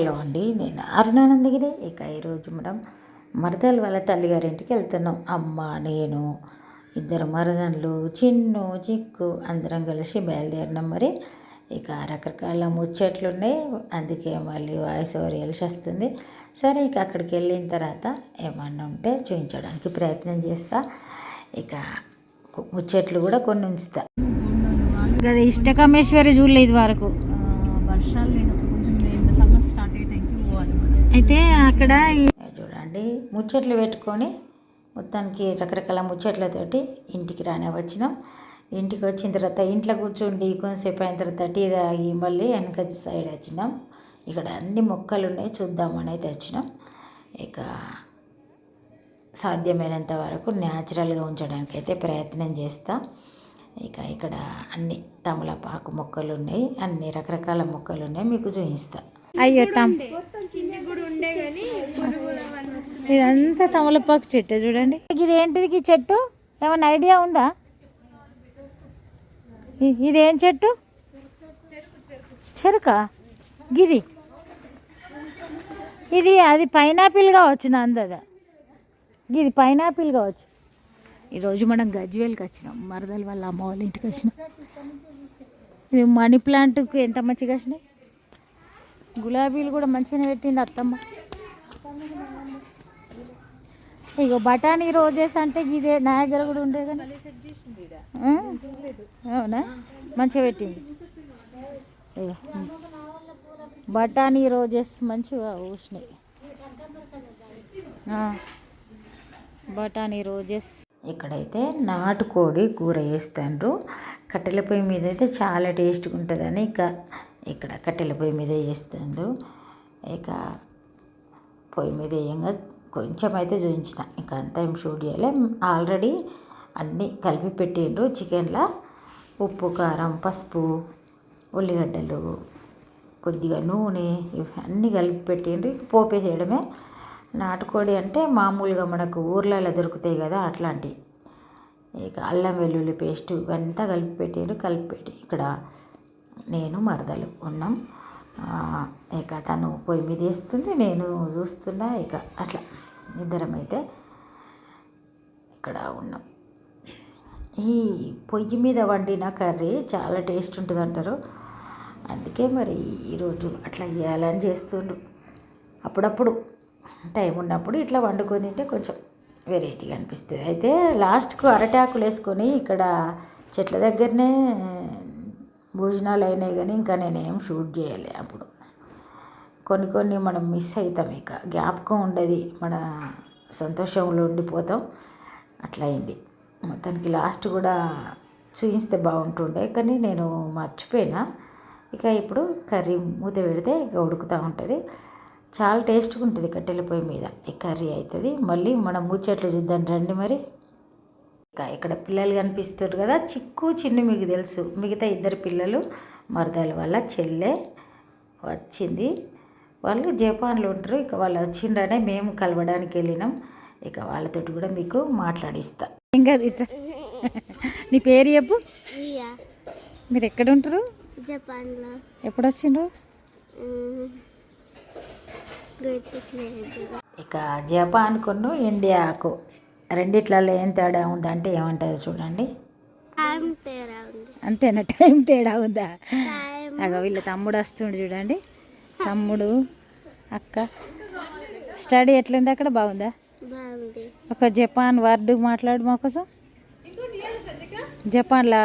Hello అండి నేను అరుణానందగిరి. ఇక ఈరోజు మనం మరదలు వాళ్ళ తల్లిగారింటికి వెళ్తున్నాం. అమ్మ నేను ఇద్దరు మరదళ్ళు చిన్ను చిక్కు అందరం కలిసి బయలుదేరినాం మరి. ఇక రకరకాల ముచ్చట్లు ఉన్నాయి అందుకే మళ్ళీ వాయిస్ ఓవర్ వెళ్ళి వస్తుంది. సరే ఇక అక్కడికి వెళ్ళిన తర్వాత ఏమన్నా ఉంటే చూపించడానికి ప్రయత్నం చేస్తా. ఇక ముచ్చట్లు కూడా కొన్ని ఉంచుతా. గది ఇష్టకామేశ్వరి చూడలేదు వరకు వర్షాలు అయితే అక్కడ చూడండి. ముచ్చట్లు పెట్టుకొని మొత్తానికి రకరకాల ముచ్చట్లతోటి ఇంటికి రానే వచ్చినాం ఇంటికి వచ్చిన తర్వాత ఇంట్లో కూర్చుండి కొంతసేపు అయిన తర్వాత టీ తాగి మళ్ళీ వెనక సైడ్ వచ్చినాం. ఇక్కడ అన్ని మొక్కలు ఉన్నాయి చూద్దామని అయితే వచ్చినాం. ఇక సాధ్యమైనంత వరకు న్యాచురల్గా ఉంచడానికి అయితే ప్రయత్నం చేస్తా. ఇక ఇక్కడ అన్ని తమలపాకు మొక్కలు ఉన్నాయి అన్ని రకరకాల మొక్కలు ఉన్నాయి మీకు చూపిస్తా. అయ్యో ఇదంతా తమలపాకు చెట్టు చూడండి. ఇది ఏంటిది ఈ చెట్టు? ఏమన్నా ఐడియా ఉందా? ఇదేం చెట్టు? చెరుక? గిది? ఇది అది పైనాపిల్గా వచ్చిన అందద ఇది పైనాపిల్గా వచ్చు ఈరోజు మనం గజ్వేల్కి వచ్చినాం. మరదల వాళ్ళ అమ్మ వాళ్ళ ఇంటికి వచ్చినాం. ఇది మనీ ప్లాంట్కి ఎంత మంచిగా వచ్చినాయి? గులాబీలు కూడా మంచిగానే పెట్టింది అత్తమ్మ. ఇగో బఠానీ రోజెస్ అంటే ఇదే నా దగ్గర కూడా ఉండే కానీ. అవునా? మంచిగా పెట్టింది ఇగో. బఠానీ రోజెస్ మంచిగా ఊసినాయి. బఠానీ రోజెస్. ఇక్కడైతే నాటుకోడి కూర వేస్తాండ్రు కట్టెల పొయ్యి మీద అయితే చాలా టేస్ట్గా ఉంటుందని ఇక ఇక్కడ కట్టెల పొయ్యి మీద చేస్తుండ్రు. ఇక పొయ్యి మీద వేయంగా కొంచెం అయితే చూపించిన ఇంకా అంతా ఏం షూట్ చేయలే. ఆల్రెడీ అన్నీ కలిపి పెట్టిండ్రు. చికెన్లో ఉప్పు కారం పసుపు ఉల్లిగడ్డలు కొద్దిగా నూనె ఇవన్నీ కలిపి పెట్టిండ్రు. పోపేసేయడమే నాటుకోడి అంటే మామూలుగా మనకు ఊర్లలో దొరుకుతాయి కదా అట్లాంటివి ఇక అల్లం వెల్లుల్లి పేస్ట్ ఇవంతా కలిపి పెట్టిండ్రు. కలిపి పెట్టి ఇక్కడ నేను మరదలు ఉన్నాం. ఇక తను పొయ్యి మీద వేస్తుంది నేను చూస్తున్నా ఇక అట్లా ఇద్దరం అయితే ఇక్కడ ఉన్నాం. ఈ పొయ్యి మీద వండిన కర్రీ చాలా టేస్ట్ ఉంటుంది అంటారు అందుకే మరి ఈరోజు అట్లా చేయాలని చేస్తుండ్రు. అప్పుడప్పుడు టైం ఉన్నప్పుడు ఇట్లా వండుకొని తింటే కొంచెం వెరైటీగా అనిపిస్తుంది. అయితే లాస్ట్కు అరటాకులు వేసుకొని ఇక్కడ చెట్ల దగ్గరనే భోజనాలు అయినాయి కానీ ఇంకా నేనేం షూట్ చేయలే అప్పుడు. కొన్ని కొన్ని మనం మిస్ అవుతాం ఇక. జ్ఞాపకం ఉండదు మన సంతోషంలో ఉండిపోతాం. అట్లా అయింది. మొత్తానికి లాస్ట్ కూడా చూపిస్తే బాగుంటుండే కానీ నేను మర్చిపోయినా. ఇక ఇప్పుడు కర్రీ మూత పెడితే ఇక ఉడుకుతూ ఉంటుంది. చాలా టేస్ట్గా ఉంటుంది కట్టెల పొయ్యి మీద. ఈ కర్రీ అవుతుంది మళ్ళీ మనం ముచ్చట్లు చూద్దాం రండి మరి. ఇక్కడ పిల్లలు కనిపిస్తారు కదా చిక్కు చిన్ను మీకు తెలుసు. మిగతా ఇద్దరు పిల్లలు మరదల వల్ల చెల్లె వచ్చింది. వాళ్ళు జపాన్లో ఉంటారు. ఇక వాళ్ళు వచ్చిండనే మేము కలవడానికి వెళ్ళినాం. ఇక వాళ్ళతోటి కూడా మీకు మాట్లాడిస్తా. ఇంకా నీ పేరు చెప్పు. మీరు ఎక్కడ ఉంటారు? జపాన్లో. ఎప్పుడు వచ్చిండ్రు? ఇక జపాన్ కొను ఇండియాకు. రెండిట్లలో ఏం తేడా ఉందంటే ఏమంటారు చూడండి. అంతేనా? టైం తేడా ఉందా? అగ వీళ్ళ తమ్ముడు వస్తుండు చూడండి. తమ్ముడు అక్క. స్టడీ ఎట్లుంది అక్కడ? బాగుందా? ఒక జపాన్ వర్డ్ మాట్లాడు మా కోసం జపాన్లో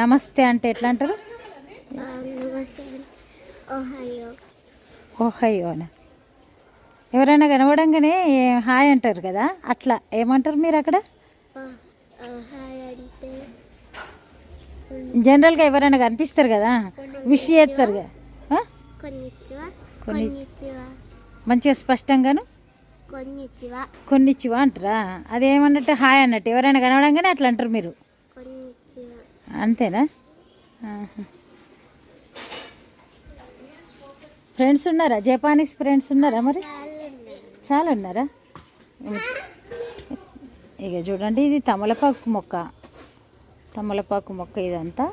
నమస్తే అంటే ఎట్లా అంటారు నమస్తే. ఓహయో. ఓహయ్యోనా ఎవరైనా కనబడంగానే హాయ్ అంటారు కదా అట్లా ఏమంటారు మీరు అక్కడ? జనరల్గా ఎవరైనా కనిపిస్తారు కదా విష్ చేస్తారు కదా. కొన్ని- మంచిగా స్పష్టంగాను? కొన్నిచ్చివా? అంటారా? అదేమన్నట్టు హాయ్ అన్నట్టు ఎవరైనా కనబడంగానే అట్లా అంటారు మీరు? అంతేనా. ఫ్రెండ్స్ ఉన్నారా? జపానీస్ ఫ్రెండ్స్ ఉన్నారా మరి? చాలా ఉన్నారా ఇక చూడండి ఇది తమలపాకు మొక్క. తమలపాకు మొక్క ఇదంతా.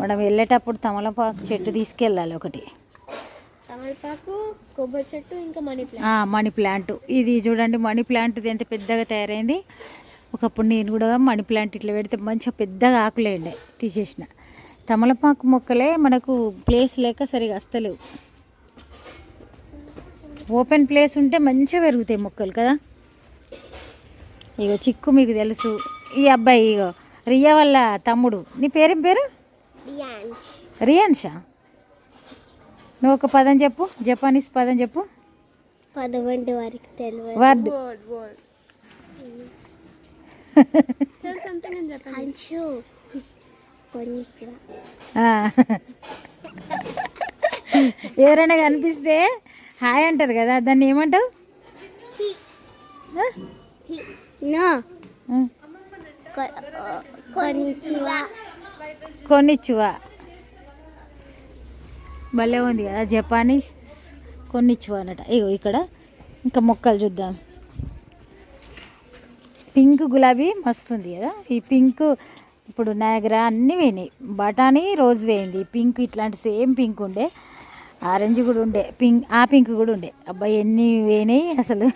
మనం వెళ్ళేటప్పుడు తమలపాకు చెట్టు తీసుకెళ్ళాలి ఒకటి. తమల తమలపాకు కొబ్బరి చెట్టు ఇంకా మనీ ప్లాంట్. Money plant. ఇది చూడండి మనీ ప్లాంట్ ఇది ఎంత పెద్దగా తయారైంది. ఒకప్పుడు నేను కూడా మనీ ప్లాంట్ ఇట్లా పెడితే మంచిగా పెద్దగా ఆకులే ఉండే తీసేసిన. తమలపాకు మొక్కలే మనకు ప్లేస్ లేక సరిగా వస్తలేవు ఓపెన్ ప్లేస్ ఉంటే మంచిగా పెరుగుతాయి మొక్కలు కదా? ఇగో చిక్కు మీకు తెలుసు. ఈ అబ్బాయి ఇగో రియా వాళ్ళ తమ్ముడు. నీ పేరేం పేరు? రియాన్షా నువ్వు ఒక పదం చెప్పు. జపానీస్ పదం చెప్పు. పదకొండు వరకు తెలియదు వర్డ్. ఎవరైనా కనిపిస్తే హాయ్ అంటారు కదా దాన్ని ఏమంటావు. కొన్నిచ్చివా భలే ఉంది కదా జపానీస్ కొన్నిచ్చువా అనట ఇగో ఇక్కడ ఇంకా మొక్కలు చూద్దాం. పింక్ గులాబీ మస్తుంది కదా ఈ పింక్ ఇప్పుడు నాగరా అన్నీ వేయినాయి. బఠానీ రోజ్ వేయింది పింక్ ఇట్లాంటి సేమ్ పింక్ ఉండే. ఆరెంజ్ కూడా ఉండే పింక్ ఆ పింక్ కూడా ఉండే. అబ్బాయి ఎన్ని వేయినాయి అసలు.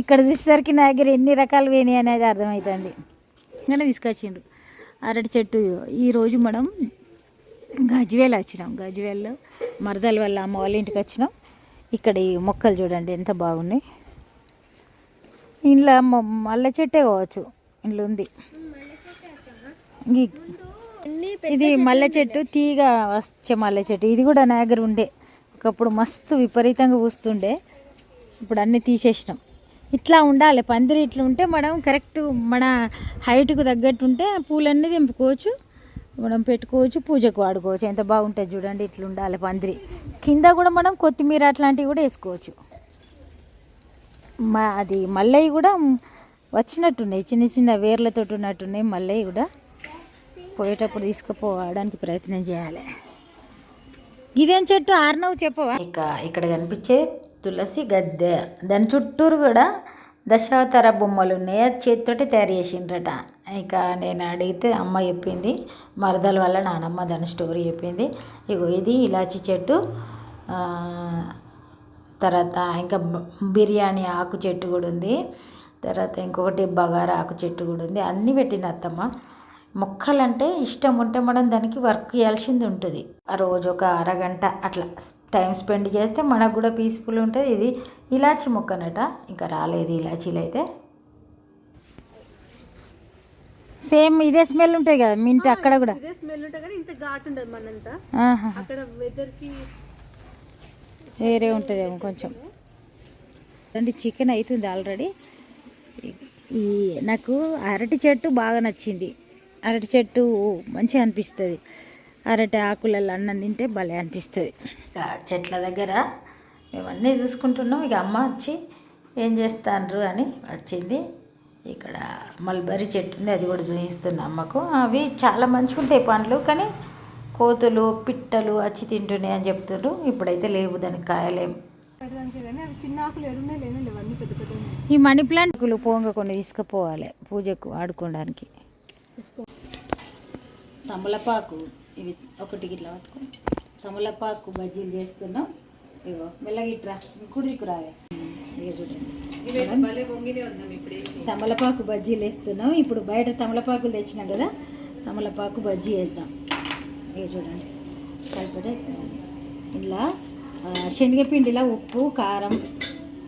ఇక్కడ చూసేసరికి నా దగ్గర ఎన్ని రకాలు వేయినాయి అనేది అర్థమవుతుంది ఇంకా తీసుకొచ్చిండ్రు. అరటి చెట్టు ఈరోజు మనం గజ్వేల్ వచ్చినాం. గజ్వేల్లో మరదల వల్ల అమ్మ వాళ్ళ ఇంటికి వచ్చినాం. ఇక్కడ ఈ మొక్కలు చూడండి ఎంత బాగున్నాయి. ఇంట్లో మల్లె చెట్టే కావచ్చు ఇంట్లో ఉంది. ఇది మల్లె చెట్టు తీగ వచ్చే మల్లె చెట్టు. ఇది కూడా నా దగ్గర ఉండే. ఒకప్పుడు మస్తు విపరీతంగా పూస్తుండే ఇప్పుడు అన్నీ తీసేసినాం. ఇట్లా ఉండాలి. పందిరి ఇట్లా ఉంటే మనం కరెక్ట్ మన హైట్కు తగ్గట్టు ఉంటే పూలన్నీ తెంపుకోవచ్చు. మనం పెట్టుకోవచ్చు పూజకు వాడుకోవచ్చు. ఎంత బాగుంటుంది చూడండి. ఇట్లా ఉండాలి పందిరి. కింద కూడా మనం కొత్తిమీర అట్లాంటివి కూడా వేసుకోవచ్చు. మా అది మల్లయ్య కూడా వచ్చినట్టున్నాయి. చిన్న చిన్న వేర్లతో ఉన్నట్టున్నాయి. మల్లయ్య కూడా పోయేటప్పుడు తీసుకుపోవడానికి ప్రయత్నం చేయాలి. ఇదేం చెట్టు? ఆర్నవ్ చెప్పవా? ఇక ఇక్కడ కనిపించే తులసి గద్దె. దాని చుట్టూరు కూడా దశావతార బొమ్మలు ఉన్నాయి. అది చేతితోటి తయారు చేసిండ్రట. ఇక నేను అడిగితే అమ్మ చెప్పింది. మరదల వల్ల నానమ్మ దాని స్టోరీ చెప్పింది. ఇగో ఇది ఇలాచి చెట్టు. తర్వాత ఇంకా బిర్యానీ ఆకు చెట్టు కూడా ఉంది. తర్వాత ఇంకొకటి బగారా ఆకు చెట్టు కూడా ఉంది. అన్నీ పెట్టింది అత్తమ్మ. మొక్కలంటే ఇష్టం ఉంటే మనం దానికి వర్క్ చేయాల్సింది ఉంటుంది. ఆ రోజు ఒక అరగంట అట్లా టైం స్పెండ్ చేస్తే మనకు కూడా పీస్ఫుల్ ఉంటుంది. ఇది ఇలాచి మొక్కనట. ఇంకా రాలేదు ఇలాచీలు అయితే. సేమ్ ఇదే స్మెల్ ఉంటుంది కదా మీ ఇంటి అక్కడ కూడా. ఇదే స్మెల్ ఉంటుంది కానీ ఇంత ఘాటు ఉండదు మనంతా. అక్కడ వెదర్కి వేరే ఉంటుందేమో కొంచెం. రండి చికెన్ అవుతుంది ఆల్రెడీ. ఈ నాకు అరటి చెట్టు బాగా నచ్చింది. అరటి చెట్టు మంచిగా అనిపిస్తుంది. అరటి ఆకులలో అన్నం తింటే భలే అనిపిస్తుంది. ఇక చెట్ల దగ్గర మేము అన్నీ చూసుకుంటున్నాం. ఇక అమ్మ వచ్చి ఏం చేస్తాండ్రు అని వచ్చింది. ఇక్కడ మల్బరీ చెట్టు ఉంది అది కూడా చూపిస్తున్నా అమ్మకు. అవి చాలా మంచిగా ఉంటాయి పండ్లు కానీ కోతులు పిట్టలు వచ్చి తింటున్నాయి అని చెప్తున్నారు ఇప్పుడైతే లేవు దానికి కాయలేం. ఈ మనీ ప్లాంట్ పోంగ కొన్ని తీసుకుపోవాలి పూజకు వాడుకోవడానికి తమలపాకు ఇవి ఒకటి ఇట్లా పట్టుకో తమలపాకు బజ్జీలు చేస్తున్నాం. ఇగో మెల్లగా ఇట్రా కుడి దిక్కు రావే ఇక చూడండి. తమలపాకు బజ్జీలు వేస్తున్నాం. ఇప్పుడు బయట తమలపాకులు తెచ్చినాం కదా తమలపాకు బజ్జీ వేద్దాం. ఇక చూడండి. కలిపడే ఇలా శనగపిండిలో ఉప్పు కారం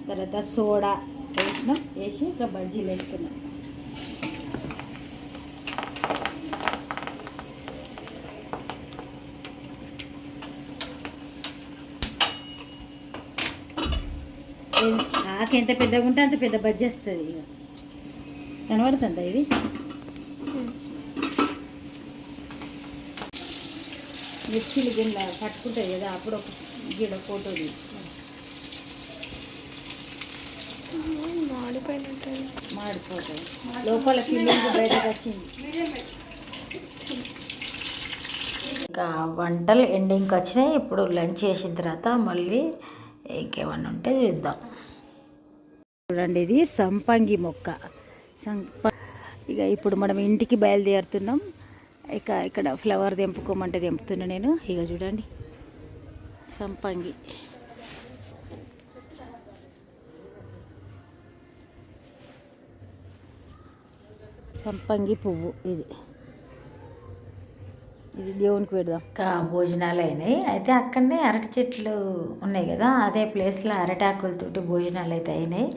తర్వాత సోడా వేసినాం. వేసి ఇక బజ్జీలు వేస్తున్నాం. ఆకు ఎంత పెద్దగా ఉంటే అంత పెద్ద బజ్జీ వస్తుంది ఇక. కనబడుతుందా ఇది? మిర్చిలు గిన్నె పట్టుకుంటుంది కదా అప్పుడు ఒక గిడ ఫోటో మాడిపోతాయి. లోపల ఫీలింగ్ బయటకు వచ్చింది. ఇంకా వంటలు ఎండింగ్కి వచ్చినాయి. ఇప్పుడు లంచ్ చేసిన తర్వాత మళ్ళీ ఇంకేమన్నా ఉంటే చూద్దాం. చూడండి ఇది సంపంగి మొక్క. సంప ఇక ఇప్పుడు మనం ఇంటికి బయలుదేరుతున్నాం. ఇక ఇక్కడ ఫ్లవర్ తెంపుకోమంటే తెంపుతున్నా నేను. ఇక చూడండి సంపంగి. సంపంగి పువ్వు ఇది. ఇది దేవునికి పెడదాం. భోజనాలు అయినాయి అయితే అక్కడనే అరటి చెట్లు ఉన్నాయి కదా అదే ప్లేస్లో అరటాకులతోటి భోజనాలు అయితే అయినాయి.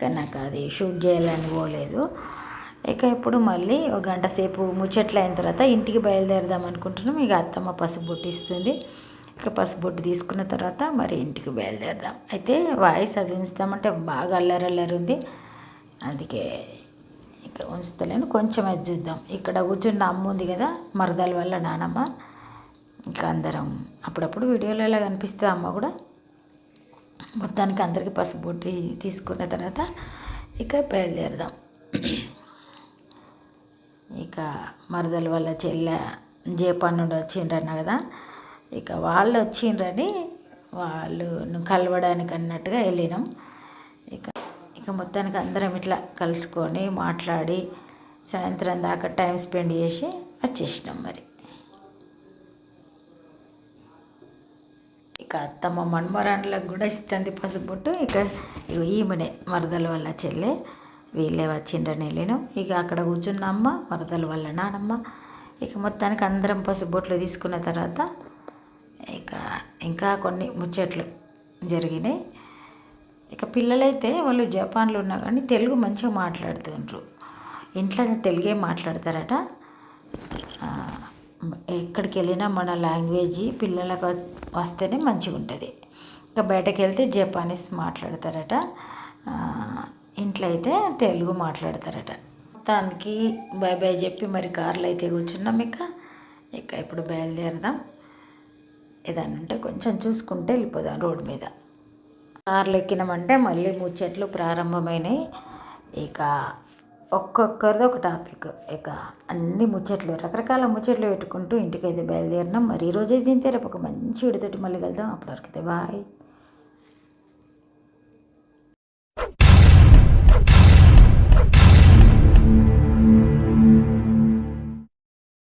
కానీ నాకు అది షూట్ చేయాలని పోలేదు. ఇక ఇప్పుడు మళ్ళీ ఒక గంట సేపు ముచ్చట్లు అయిన తర్వాత ఇంటికి బయలుదేరదాం అనుకుంటున్నాం. ఇక అత్తమ్మ పసుబొట్టు ఇస్తుంది. ఇక పసుపు బొట్టు తీసుకున్న తర్వాత మరి ఇంటికి బయలుదేరదాం. అయితే వాయిస్ అది ఉంచుతామంటే బాగా అల్లరి ఉంది అందుకే ఇక్కడ ఉంచుతలేను. కొంచెం అది చూద్దాం. ఇక్కడ కూర్చున్న అమ్మ ఉంది కదా మరదల వల్ల నానమ్మ. ఇంకా అందరం అప్పుడప్పుడు వీడియోలో కనిపిస్తుంది అమ్మ కూడా. మొత్తానికి అందరికీ పసుపు బొట్టి తీసుకున్న తర్వాత ఇక బయలుదేరదాం. ఇక మరదల వల్ల చెల్లె జేపన్నుడు వచ్చిండ్రన్న కదా ఇక వాళ్ళు వచ్చిండ్రని వాళ్ళు కలవడానికి అన్నట్టుగా వెళ్ళినాం. ఇక మొత్తానికి అందరం ఇట్లా కలుసుకొని మాట్లాడి సాయంత్రం దాకా టైం స్పెండ్ చేసి వచ్చేసినాం మరి. ఇక అత్తమ్మ మన్మరాన్లకు కూడా ఇస్తుంది పసుపుట్టు ఇక ఈమెనే మరదల వల్ల చెల్లె. వీళ్ళే వచ్చిండ్రని వెళ్ళినాం. ఇక అక్కడ కూర్చున్న అమ్మ మరదల వల్ల నానమ్మ. ఇక మొత్తానికి అందరం పసుబొట్లు తీసుకున్న తర్వాత ఇక ఇంకా కొన్ని ముచ్చట్లు జరిగినాయి. ఇక పిల్లలైతే వాళ్ళు జపాన్లో ఉన్నా కానీ తెలుగు మంచిగా మాట్లాడుతుండ్రు ఇంట్లో తెలుగే మాట్లాడతారట. ఎక్కడికి వెళ్ళినా మన లాంగ్వేజ్ పిల్లలకు వస్తేనే మంచిగా ఉంటుంది. ఇంకా బయటకు వెళ్తే జపానీస్ మాట్లాడతారట. ఇంట్లో అయితే తెలుగు మాట్లాడతారట. మొత్తానికి బాయ్ బాయ్ చెప్పి మరి కార్లు అయితే కూర్చున్నాం ఇక. ఇక ఇప్పుడు బయలుదేరదాం. ఏదన్నా ఉంటే కొంచెం చూసుకుంటే వెళ్ళిపోదాం రోడ్డు మీద. కార్లు ఎక్కినామంటే మళ్ళీ ముచ్చట్లు ప్రారంభమైనాయి. ఇక ఒక్కొక్కరిది ఒక టాపిక్. ఇక అన్ని ముచ్చట్లు రకరకాల ముచ్చట్లు పెట్టుకుంటూ ఇంటికైతే బయలుదేరినాం. మరి ఈరోజు అయితే ఇంతే రేపు ఒక మంచి విడితోటి మళ్ళీ వెళ్దాం అప్పటివరకు అయితే బాయ్.